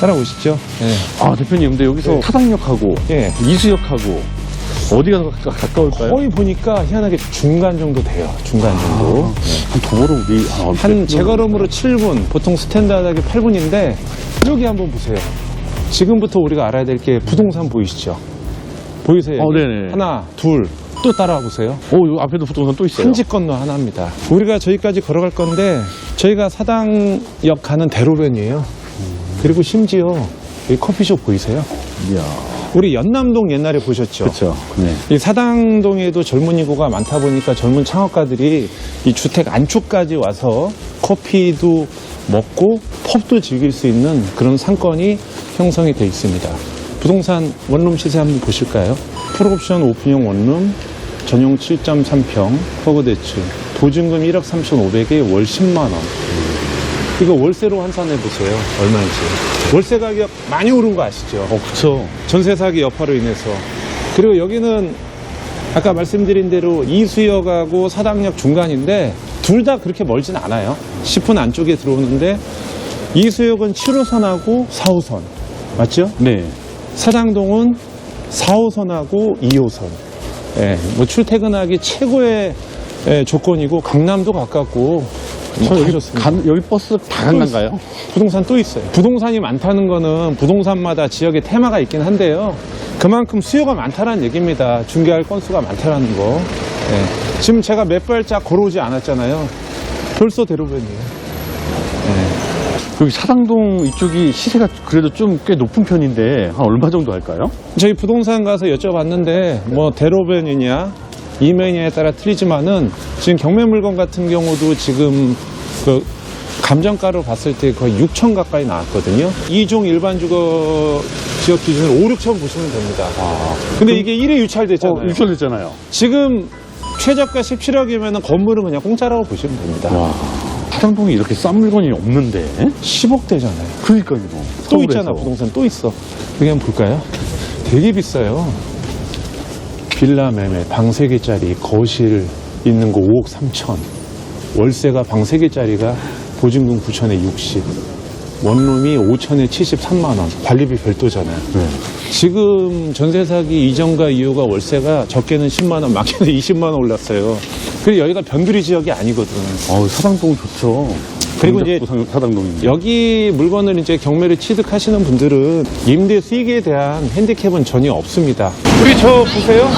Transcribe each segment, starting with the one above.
따라오시죠. 예. 아, 대표님, 근데 여기서 네. 타당역하고 예. 이수역하고 어디가 더 가- 가까울까요? 거의 보니까 희한하게 중간 정도 돼요. 중간 정도. 한 도보로 우리 아, 한 제걸음으로 7분, 보통 스탠다드하게 8분인데 여기 한번 보세요. 지금부터 우리가 알아야 될 게 부동산 보이시죠? 보이세요? 어, 네네. 하나, 둘, 또 따라와 보세요. 오, 요 앞에도 부동산 또 있어요. 한집 건너 하나입니다. 우리가 저기까지 걸어갈 건데 저희가 사당역 가는 대로변이에요. 그리고 심지어 여기 커피숍 보이세요? 이야. 우리 연남동 옛날에 보셨죠? 그렇죠. 네. 이 사당동에도 젊은 인구가 많다 보니까 젊은 창업가들이 이 주택 안쪽까지 와서 커피도 먹고 펍도 즐길 수 있는 그런 상권이 형성이 돼 있습니다. 부동산 원룸 시세 한번 보실까요? 풀옵션 오픈형 원룸, 전용 7.3평, 허그대출, 보증금 1억 3,500에 월 10만 원. 이거 월세로 환산해 보세요. 얼마인지. 월세 가격 많이 오른 거 아시죠? 어, 그쵸. 전세 사기 여파로 인해서 그리고 여기는 아까 말씀드린 대로 이수역하고 사당역 중간인데 둘 다 그렇게 멀진 않아요 10분 안쪽에 들어오는데 이수역은 7호선하고 4호선 맞죠? 네. 사당동은 4호선하고 2호선 예, 뭐 출퇴근하기 최고의 예, 조건이고 강남도 가깝고 저뭐 여기, 좋습니다. 간, 여기 버스 다 간단가요? 부동산 또 있어요. 부동산이 많다는 거는 부동산마다 지역의 테마가 있긴 한데요. 그만큼 수요가 많다는 얘기입니다. 중개할 건수가 많다는 거. 예. 지금 제가 몇 발짝 걸어오지 않았잖아요. 벌써 대로변이에요. 여기 사당동 이쪽이 시세가 그래도 좀 꽤 높은 편인데 한 얼마 정도 할까요? 저희 부동산 가서 여쭤봤는데 뭐 대로변이냐 이면이냐에 따라 틀리지만은 지금 경매 물건 같은 경우도 지금 그 감정가로 봤을 때 거의 6천 가까이 나왔거든요. 이종 일반 주거 지역 기준으로 5, 6천 보시면 됩니다. 근데 이게 1회 유찰됐잖아요. 어, 유찰됐잖아요. 지금 최저가 17억이면 건물은 그냥 공짜라고 보시면 됩니다. 와. 사당동이 이렇게 싼 물건이 없는데? 10억대잖아요. 그러니까요. 또 있잖아, 부동산 또 있어. 여기 한번 볼까요? 되게 비싸요. 빌라 매매, 방 3개짜리, 거실 있는 거 5억 3천. 월세가 방 3개짜리가 보증금 9천에 60. 원룸이 5천에 73만 원. 관리비 별도잖아요. 네. 지금 전세 사기 이전과 이후가 월세가 적게는 10만 원, 많게는 20만 원 올랐어요. 그리고 여기가 변두리 지역이 아니거든. 어, 사당동 좋죠. 그리고 이제 사당동인데. 여기 물건을 이제 경매를 취득하시는 분들은 임대 수익에 대한 핸디캡은 전혀 없습니다. 우리 저 보세요.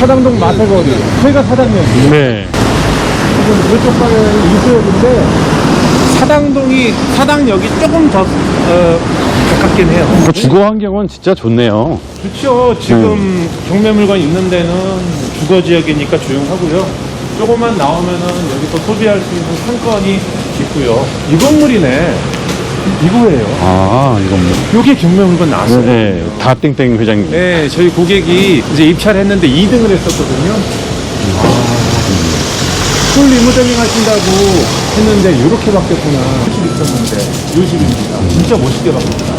사당동 마태거리. 저희가 사당역이에요. 네. 지금 이쪽 방에는 이수역인데 사당동이 사당역이 조금 더 어, 가깝긴 해요. 뭐 주거 환경은 진짜 좋네요. 그렇죠. 지금 경매 물건 있는 데는 주거 지역이니까 조용하고요. 조금만 나오면은 여기서 소비할 수 있는 상권이 있고요. 이 건물이네. 이거예요. 아, 이건 뭐. 요게 경매 물건 나왔어요. 네. 다 땡땡 회장님. 네, 저희 고객이 이제 입찰을 했는데 2등을 했었거든요. 풀 리모델링 하신다고 했는데 이렇게 바뀌었구나. 80 있었는데 60입니다. 진짜 멋있게 바뀌었다.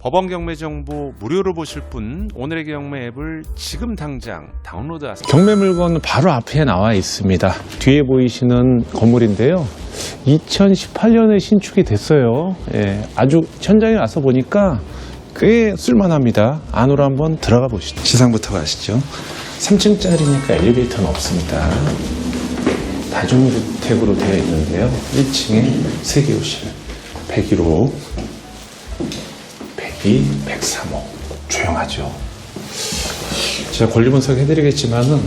법원 경매 정보 무료로 보실 분 오늘의 경매 앱을 지금 당장 다운로드하세요. 경매 물건은 바로 앞에 나와 있습니다. 뒤에 보이시는 건물인데요. 2018년에 신축이 됐어요. 예, 아주 현장에 와서 보니까 꽤 쓸만합니다. 안으로 한번 들어가 보시죠. 시상부터 가시죠. 3층짜리니까 엘리베이터는 없습니다. 다중주택으로 되어 있는데요. 1층에 세개호실 101호, 102, 103호. 조용하죠. 제가 권리 분석 해드리겠지만은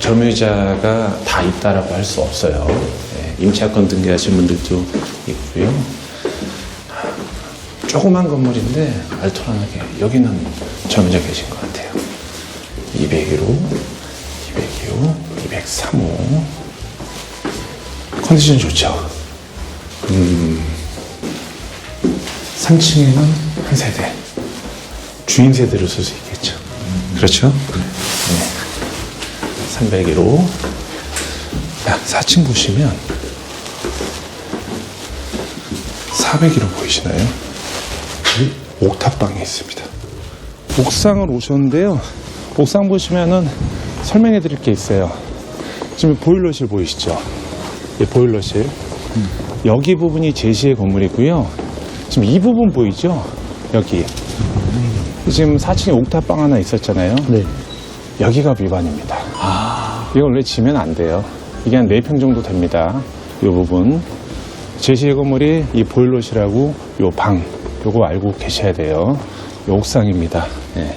점유자가 다 있다라고 할 수 없어요. 네, 임차권 등기하신 분들도 있고요. 조그만 건물인데 알토란하게 여기는 점유자 계신 것 같아요. 201호, 202호, 203호. 컨디션 좋죠. 음, 3층에는 한 세대. 주인 세대로 쓸 수 있겠죠. 그렇죠? 네. 301호. 야, 4층 보시면 401호 보이시나요? 여기 옥탑방이 있습니다. 옥상을 오셨는데요. 옥상 보시면은 설명해 드릴 게 있어요. 지금 보일러실 보이시죠? 이 보일러실. 여기 부분이 제시의 건물이고요. 지금 이 부분 보이죠? 여기. 지금 4층에 옥탑방 하나 있었잖아요. 네. 여기가 위반입니다. 이거 원래 지면 안 돼요. 이게 한 4평 정도 됩니다. 이 부분. 제시의 건물이 이 보일러실하고 요 방, 요거 알고 계셔야 돼요. 요 옥상입니다. 예.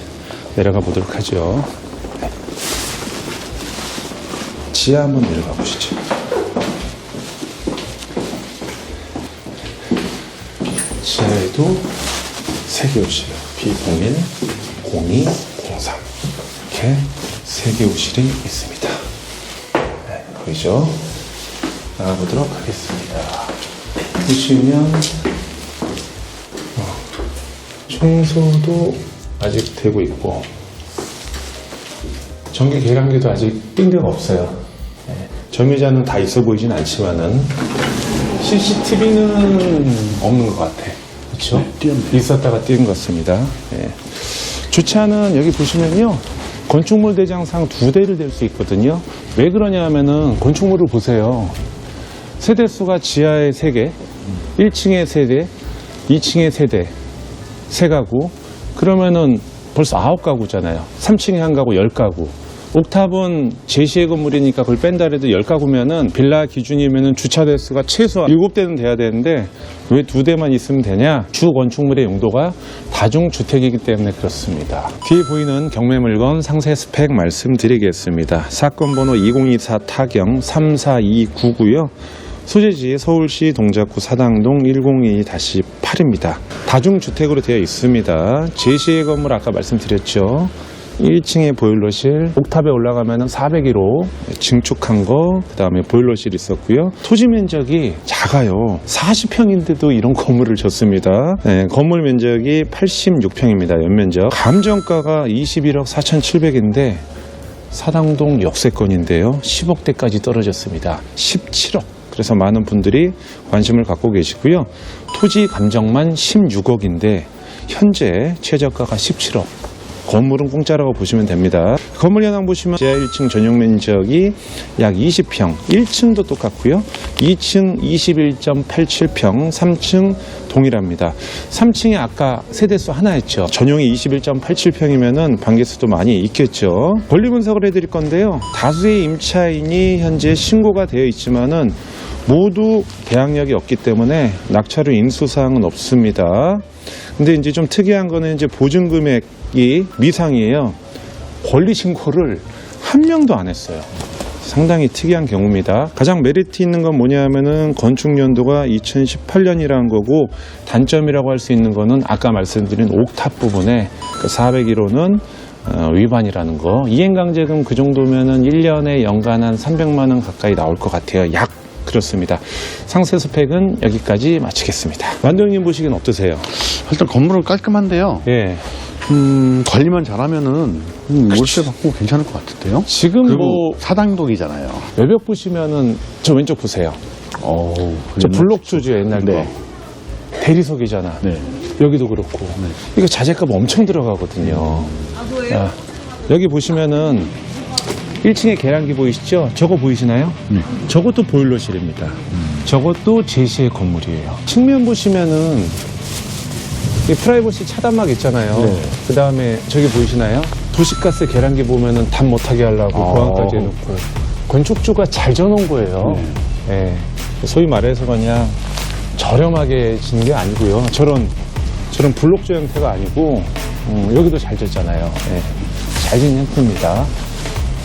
내려가 보도록 하죠. 네. 지하 한번 내려가 보시죠. 지하에도 세 개 오실이요. B01, 02, 03. 이렇게 세 개 오실이 있습니다. 네, 보이죠? 나가보도록 하겠습니다. 보시면, 어, 청소도 아직 되고 있고, 전기 계량기도 아직 뛴 데가 없어요. 네, 점유자는 다 있어 보이진 않지만은, CCTV는 없는 것 같아. 그렇죠? 있었다가 뛴것 같습니다. 예. 주차는 여기 보시면요. 건축물 대장상 두 대를 댈 수 있거든요. 왜 그러냐 하면은 건축물을 보세요. 세대수가 지하에 세개 1층에 세대 2층에 세대 세 가구. 그러면은 벌써 아홉 가구잖아요. 3층에 한 가구, 열 가구. 옥탑은 제시의 건물이니까 그걸 뺀다 해도 열 가구면은 빌라 기준이면은 주차 대수가 최소 일곱 대는 돼야 되는데 왜두 대만 있으면 되냐? 주 건축물의 용도가 다중주택이기 때문에 그렇습니다. 뒤에 보이는 경매 물건 상세 스펙 말씀드리겠습니다. 사건 번호 2024 타경 34299고요. 소재지 서울시 동작구 사당동 102-8입니다. 다중주택으로 되어 있습니다. 제시의 건물 아까 말씀드렸죠. 1층에 보일러실, 옥탑에 올라가면 401호 증축한 거, 그 다음에 보일러실 있었고요. 토지 면적이 작아요. 40평인데도 이런 건물을 줬습니다. 네, 건물 면적이 86평입니다. 연면적. 감정가가 21억 4,700인데 사당동 역세권인데요. 10억대까지 떨어졌습니다. 17억. 그래서 많은 분들이 관심을 갖고 계시고요. 토지 감정만 16억인데 현재 최저가가 17억. 건물은 공짜라고 보시면 됩니다. 건물 현황 보시면 지하 1층 전용 면적이 약 20평, 1층도 똑같고요. 2층 21.87평, 3층 동일합니다. 3층에 아까 세대수 하나 했죠. 전용이 21.87평이면은 방개수도 많이 있겠죠. 권리 분석을 해드릴 건데요. 다수의 임차인이 현재 신고가 되어 있지만은 모두 계약력이 없기 때문에 낙찰후 인수사항은 없습니다. 근데 이제 좀 특이한 거는 이제 보증 금액 이 미상이에요. 권리 신고를 한 명도 안 했어요. 상당히 특이한 경우입니다. 가장 메리트 있는 건 뭐냐 하면은 건축 연도가 2018년이라는 거고 단점이라고 할 수 있는 거는 아까 말씀드린 옥탑 부분에 그 401호는 어, 위반이라는 거. 이행강제금 그 정도면은 1년에 연간 한 300만 원 가까이 나올 것 같아요. 약 그렇습니다. 상세 스펙은 여기까지 마치겠습니다. 만동님 보시기엔 어떠세요? 일단 건물은 깔끔한데요. 예. 음, 관리만 잘하면은 음, 월세 받고 괜찮을 것 같은데요. 지금 그리고 뭐 사당동이잖아요. 외벽 보시면은 저 왼쪽 보세요. 어, 저 블록주죠 옛날 거. 네. 대리석이잖아. 네. 여기도 그렇고. 이거 자재값 엄청 들어가거든요. 아, 여기 보시면은 1층에 계량기 보이시죠? 저거 보이시나요? 네. 저것도 보일러실입니다. 저것도 제시의 건물이에요. 측면 보시면은 이 프라이버시 차단막 있잖아요. 네. 그 다음에 저기 보이시나요? 도시가스 계량기 보면은 답 못하게 하려고 아. 보안까지 해놓고 건축주가 잘 져놓은 거예요. 예. 소위 말해서 그냥 저렴하게 짓는 게 아니고요. 저런 저런 블록조 형태가 아니고 음, 여기도 잘 졌잖아요. 예. 잘 짓는 형태입니다.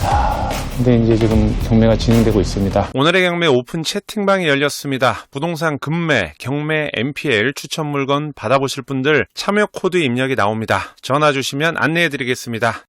아, 근데 이제 지금 경매가 진행되고 있습니다. 오늘의 경매 오픈 채팅방이 열렸습니다. 부동산 금매, 경매, MPL 추천 물건 받아보실 분들 참여 코드 입력이 나옵니다. 전화 주시면 안내해 드리겠습니다.